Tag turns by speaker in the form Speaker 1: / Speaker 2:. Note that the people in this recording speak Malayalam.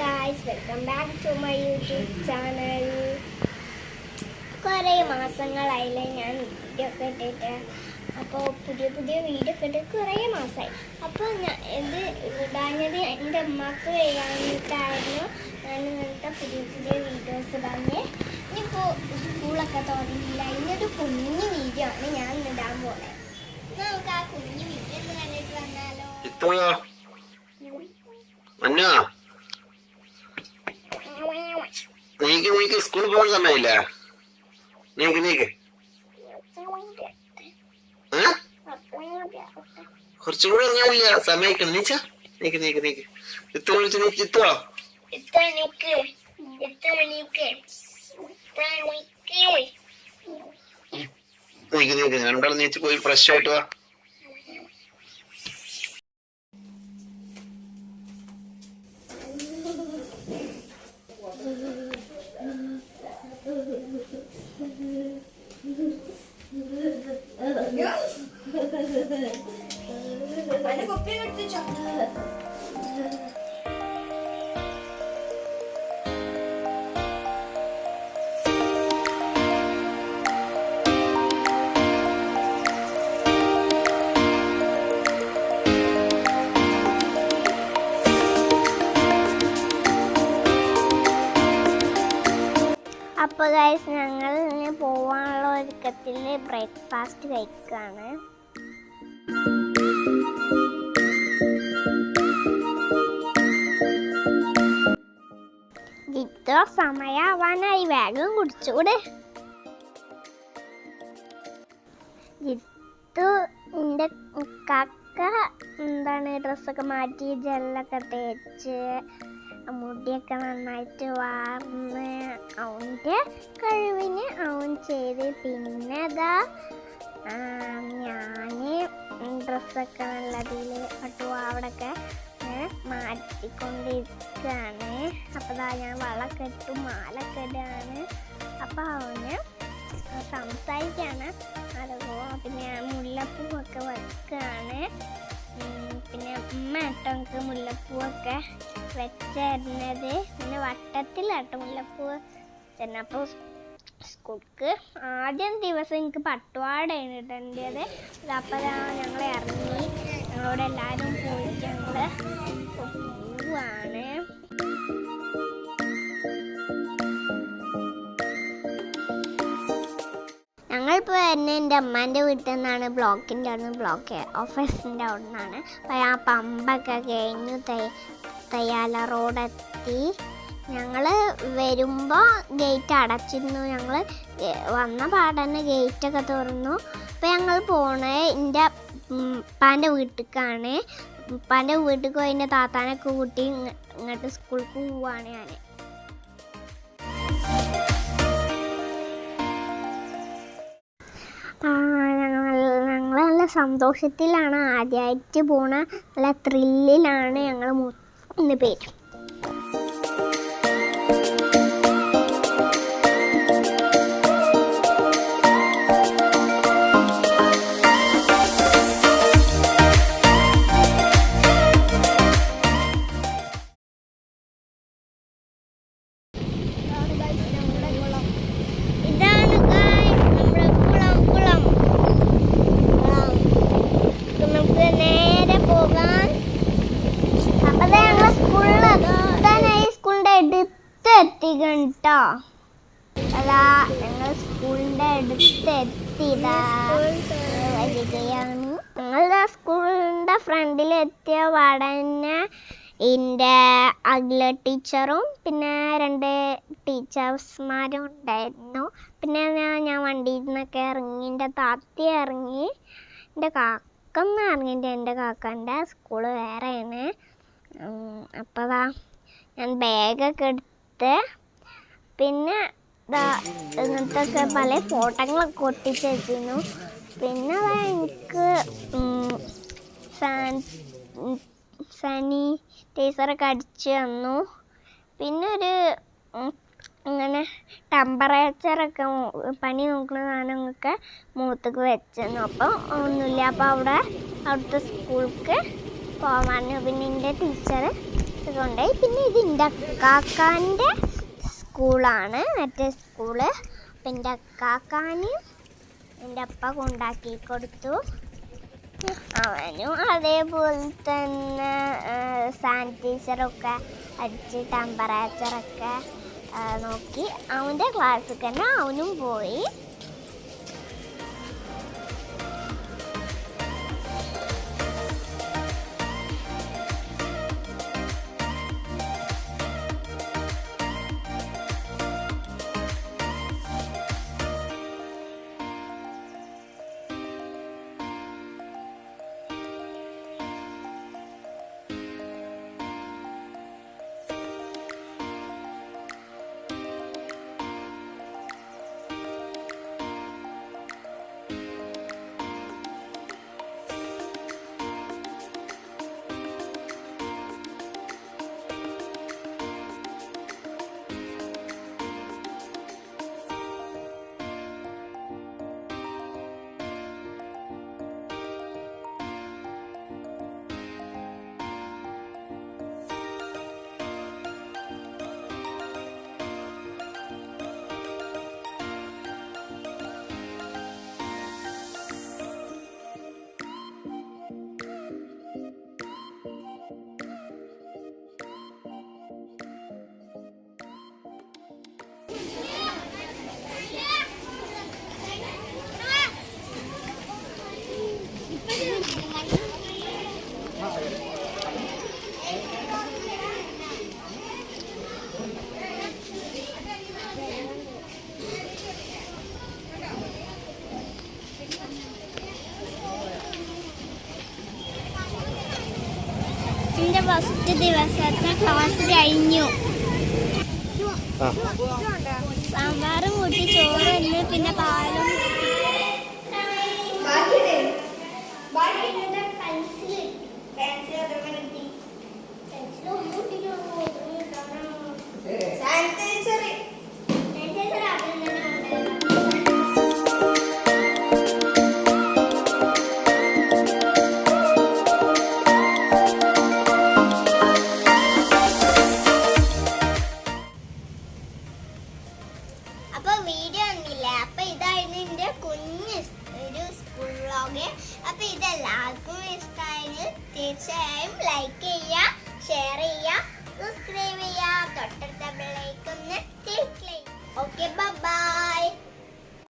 Speaker 1: Guys welcome back to my YouTube channel കുറേ മാസങ്ങളായില്ലേ ഞാൻ വീഡിയോ ഒക്കെ ഇട്ടിട്ട്. അപ്പോൾ പുതിയ പുതിയ വീഡിയോ ഒക്കെ ഇട്ട് കുറേ മാസമായി അപ്പോൾ ഞാൻ ഇത് ഇടാഞ്ഞത് എന്റെ അമ്മയ്ക്ക് വയ്യാഞ്ഞിട്ടായിരുന്നു ഞാൻ ഇങ്ങനത്തെ പുതിയ പുതിയ വീഡിയോസ് ഇടാഞ്ഞ്. ഇനിയിപ്പോൾ സ്കൂളൊക്കെ തുടങ്ങിയില്ല. ഇന്നൊരു കുഞ്ഞു വീഡിയോ ആണ് ഞാൻ ഇടാൻ പോണേ. നമുക്ക് ആ കുഞ്ഞു വീഡിയോ ഒന്ന് കണ്ടിട്ട് വന്നാലോ.
Speaker 2: ഇത്തോളോ എനിക്ക് നീക്ക് സ്കൂളിൽ പോകുന്ന സമയമില്ല നീക്ക് നീക്ക് കുറച്ചും കൂടെ ഇറങ്ങാനില്ല സമയക്കണം? നീച്ച? നീക്ക് നീക്ക് നീക്ക്. ഇത്ത വിളിച്ച് നീ ചിത്തോ നീക്ക് നീക്ക്. രണ്ടാളും നീച്ച് പോയി ഫ്രഷ് ആയിട്ട് വാ.
Speaker 1: അപ്പോൾ ഗൈസ് ഞങ്ങൾ പോവാനുള്ള ഒരുക്കത്തിൽ ബ്രേക്ക്ഫാസ്റ്റ് കഴിക്കുകയാണ് ഇത്ര സമയമാവാനായി വേഗം കുടിച്ചൂടെ. ഇത് എന്റെ കക്ക എന്താണ് ഡ്രസ്സൊക്കെ മാറ്റി ജെല്ലൊക്കെ തേച്ച് മുടിയൊക്കെ നന്നായിട്ട് വാർന്ന് അവന്റെ കഴിവിന് അവൻ ചെയ്ത്. പിന്നെ അതാ ഞാൻ ഡ്രസ്സൊക്കെ നല്ലതിൽ പട്ടുപാവടൊക്കെ മാറ്റിക്കൊണ്ടിരിക്കുകയാണ്. അപ്പോൾ ഇതാ ഞാൻ വളമൊക്കെ ഇട്ടു മാലൊക്കെ ഇടുകയാണ്. അപ്പോൾ അവന് സംസാരിക്കുകയാണ് അതുപോലെ പിന്നെ മുല്ലപ്പൂവൊക്കെ വെക്കുകയാണ്. പിന്നെ ഉമ്മ ഇട്ടോ മുല്ലപ്പൂവൊക്കെ വെച്ചിരുന്നത് പിന്നെ വട്ടത്തിലാട്ടോ മുല്ലപ്പൂവ്. ചെന്നപ്പോൾ സ്കൂൾക്ക് ആദ്യം ദിവസം എനിക്ക് പട്ടുപാടയാണ് ഇടേണ്ടത് അപ്പോൾ ഞങ്ങൾ ഇറങ്ങി. ഞങ്ങളോട് എല്ലാവരും പോയിട്ട് ഞങ്ങൾ പോവാണ് ഞങ്ങളിപ്പോൾ തന്നെ എന്റെ അമ്മാന്റെ വീട്ടിൽ നിന്നാണ്. ബ്ലോക്കിന്റെ അവിടെ നിന്ന് ബ്ലോക്ക് ഓഫീസിന്റെ അവിടെ നിന്നാണ് അപ്പോൾ ആ പമ്പൊക്കെ കഴിഞ്ഞു. തയ്യാല റോഡെത്തി. ഞങ്ങൾ വരുമ്പോൾ ഗേറ്റ് അടച്ചിരുന്നു. ഞങ്ങൾ വന്ന പാടന്നെ ഗേറ്റൊക്കെ തുറന്നു. അപ്പോൾ ഞങ്ങൾ പോണേ എന്റെ ഉപ്പാന്റെ വീട്ടിലേക്കാണ് ഉപ്പാന്റെ വീട്ടിൽ പോയി എന്റെ താത്താനൊക്കെ കൂട്ടി ഇങ്ങോട്ട് സ്കൂൾക്ക് പോവാണ് ഞാൻ നല്ല സന്തോഷത്തിലാണ് ആദ്യമായിട്ട് പോണ. നല്ല ത്രില്ലിലാണ് ഞങ്ങൾ മൂന്ന് പേര്. അതാ ഞങ്ങൾ സ്കൂളിന്റെ അടുത്ത് എത്തിയതാ. സ്കൂളിന്റെ ഫ്രണ്ടിൽ എത്തിയ പാടന്നെ എന്റെ അഖില ടീച്ചറും പിന്നെ രണ്ട് ടീച്ചേഴ്സ്മാരും ഉണ്ടായിരുന്നു. പിന്നെ ഞാൻ ഞാൻ വണ്ടിയിൽ നിന്നൊക്കെ ഇറങ്ങി എന്റെ താത്തി ഇറങ്ങി എന്റെ കാക്കന്ന് ഇറങ്ങിയിട്ട് എന്റെ കാക്കന്റെ സ്കൂൾ വേറെയാണ്. അപ്പോൾ ഞാൻ ബാഗൊക്കെ എടുത്ത് പിന്നെ ഇങ്ങനത്തെ പല ഫോട്ടോകളൊക്കെ ഒട്ടിച്ച് വെച്ചിരുന്നു പിന്നെ എനിക്ക് സാൻ- സാനിറ്റൈസറൊക്കെ അടിച്ച് തന്നു. പിന്നെ ഒരു ഇങ്ങനെ ടെമ്പറേച്ചറൊക്കെ പനി നോക്കുന്ന സാധനങ്ങളൊക്കെ മുഖത്തേക്ക് വെച്ചിരുന്നു. അപ്പം ഒന്നുമില്ല. അപ്പോൾ അവിടെ അവിടുത്തെ സ്കൂൾക്ക് പോവാൻ പിന്നെ എന്റെ ടീച്ചർ കൊണ്ടുപോയി. പിന്നെ ഇത് എന്റെ അക്കാക്കാന്റെ സ്കൂളാണ്. മറ്റേ സ്കൂൾ അപ്പം എന്റെ അക്കാക്കാന് എന്റെ അപ്പ കൊണ്ടാക്കി കൊടുത്തു. അവനും അതേപോലെ തന്നെ സാനിറ്റൈസറൊക്കെ അടിച്ച് ടെമ്പറേച്ചറൊക്കെ നോക്കി. അവന്റെ ക്ലാസ്സിൽ തന്നെ അവനും പോയി. ഫസ്റ്റ് ദിവസത്തെ ക്ലാസ് കഴിഞ്ഞു. സാമ്പാറും കൂട്ടി ചോറ് പിന്നെ gente. É.